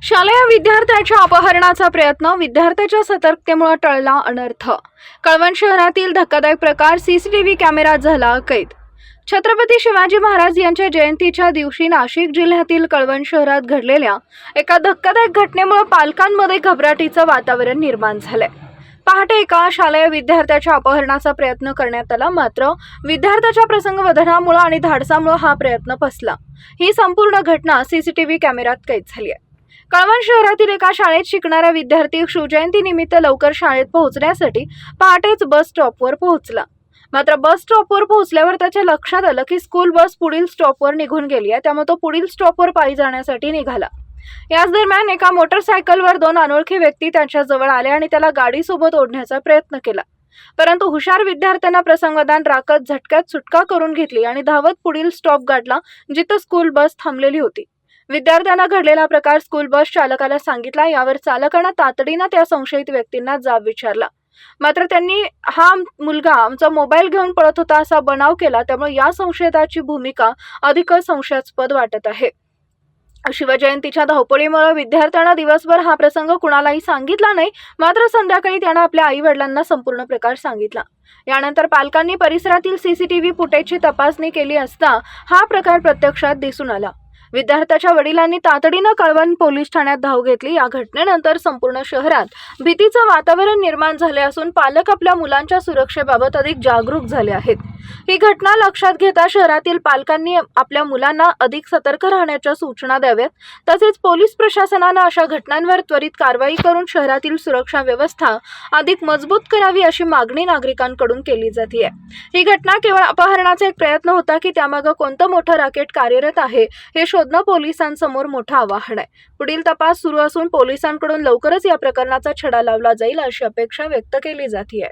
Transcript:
शालेय विद्यार्थ्याच्या अपहरणाचा प्रयत्न विद्यार्थ्याच्या सतर्कतेमुळे टळला अनर्थ. कळवण शहरातील धक्कादायक प्रकार सीसीटीव्ही कॅमेऱ्यात झाला कैद. छत्रपती शिवाजी महाराज यांच्या जयंतीच्या दिवशी नाशिक जिल्ह्यातील कळवण शहरात घडलेल्या एका धक्कादायक घटनेमुळे पालकांमध्ये घबराटीचं वातावरण निर्माण झालंय. पहाटे एका शालेय विद्यार्थ्याच्या अपहरणाचा प्रयत्न करण्यात आला मात्र विद्यार्थ्याच्या प्रसंगवधनामुळे आणि धाडसामुळे हा प्रयत्न फसला. ही संपूर्ण घटना सीसीटीव्ही कॅमेऱ्यात कैद झाली आहे. कळवण शहरातील एका शाळेत शिकणारा विद्यार्थी शिवजयंतीनिमित्त लवकर शाळेत पोहोचण्यासाठी पहाटेच बस स्टॉपवर पोहोचला. मात्र बस स्टॉपवर पोहोचल्यावर त्याच्या लक्षात आलं की स्कूल बस पुढील स्टॉपवर निघून गेली आहे. त्यामुळे तो पुढील स्टॉपवर पायी जाण्यासाठी निघाला. याच दरम्यान एका मोटरसायकलवर दोन अनोळखी व्यक्ती त्यांच्याजवळ आले आणि त्याला गाडीसोबत ओढण्याचा प्रयत्न केला. परंतु हुशार विद्यार्थ्यांना प्रसंगदान राखत झटक्यात सुटका करून घेतली आणि धावत पुढील स्टॉप गाठला जिथं स्कूल बस थांबलेली होती. विद्यार्थ्यांना घडलेला प्रकार स्कूल बस चालकाला सांगितला. यावर चालकानं तातडीनं त्या संशयित व्यक्तींना जाब विचारला. मात्र त्यांनी हा मुलगा आमचा मोबाईल घेऊन पळत होता असा बनाव केला. त्यामुळे या संशयिताची भूमिका अधिकच संशयास्पद वाटत आहे. शिवजयंतीच्या धावपळीमुळे विद्यार्थ्यांना दिवसभर हा प्रसंग कुणालाही सांगितला नाही. मात्र संध्याकाळी त्यानं आपल्या आई वडिलांना संपूर्ण प्रकार सांगितला. यानंतर पालकांनी परिसरातील सीसीटीव्ही फुटेजची तपासणी केली असता हा प्रकार प्रत्यक्षात दिसून आला. विद्यार्थ्याच्या वडिलांनी तातडीनं कळवण पोलीस ठाण्यात धाव घेतली. या घटनेनंतर संपूर्ण शहरात भीतीचं वातावरण निर्माण झाले असून पालक आपल्या मुलांच्या सुरक्षेबाबत अधिक जागरूक झाले आहेत. ही घटना लक्षात घेता शहरातील पालकांनी आपल्या मुलांना अधिक सतर्क राहण्याच्या सूचना द्याव्यात. तसेच पोलीस प्रशासनानं अशा घटनांवर त्वरित कारवाई करून शहरातील सुरक्षा व्यवस्था अधिक मजबूत करावी अशी मागणी नागरिकांकडून केली जाते ही घटना केवळ अपहरणाचा एक प्रयत्न होता की त्यामागं कोणतं मोठं राकेट कार्यरत आहे हे शोधणं पोलिसांसमोर मोठं आव्हान आहे. पुढील तपास सुरू असून पोलिसांकडून लवकरच या प्रकरणाचा छडा लावला जाईल अशी अपेक्षा व्यक्त केली जाते